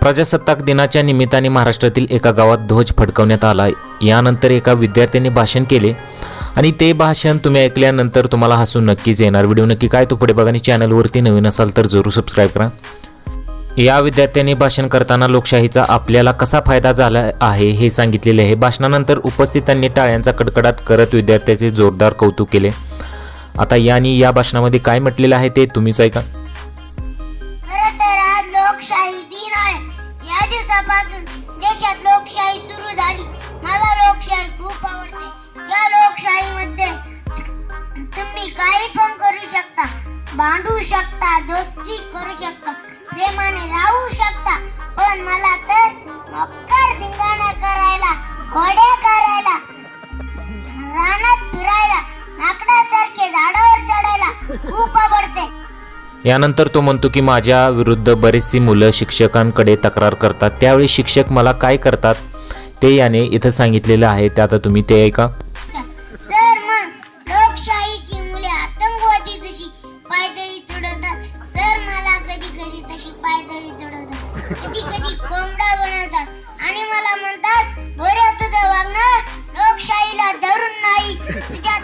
प्रजासत्ताक दिनाच्या निमित्ताने महाराष्ट्रातील एका गावात ध्वज फडकवण्यात आला यानंतर एका विद्यार्थ्याने भाषण केले आणि ते भाषण तुम्ही ऐकल्यानंतर तुम्हाला हसून नक्कीच येणार. व्हिडिओ नक्की काय तो पुढे बघा आणि चॅनलवरती नवीन असाल तर जरूर सबस्क्राईब करा. या विद्यार्थ्यांनी भाषण करताना लोकशाहीचा आपल्याला कसा फायदा झाला आहे हे सांगितलेले आहे. भाषणानंतर उपस्थितांनी टाळ्यांचा कडकडाट करत विद्यार्थ्याचे जोरदार कौतुक केले. आता यांनी या भाषणामध्ये काय म्हटलेलं आहे ते तुम्हीच ऐका. काही पण करू शकता भांडू शकता दोस्ती करू शकता प्रेमाने राहू शकता पण मला तर मक्कर धिंगाणा करायला घोडे करायला रानात फिरायला नाकडासारखे झाडावर चढायला खूप आवडते. यानंतर तो म्हणतो की माझ्या विरुद्ध बरीचशी मुलं शिक्षकांकडे तक्रार करतात. त्यावेळी शिक्षक मला काय करतात? ते याने इथं सांगितलेलं आहे. ते आता तुम्ही ते ऐका. कधी कधी कोंबडा बनवतात आणि मला म्हणतात बरं तुझं वागणं लोकशाहीला धरून नाही. तुझ्या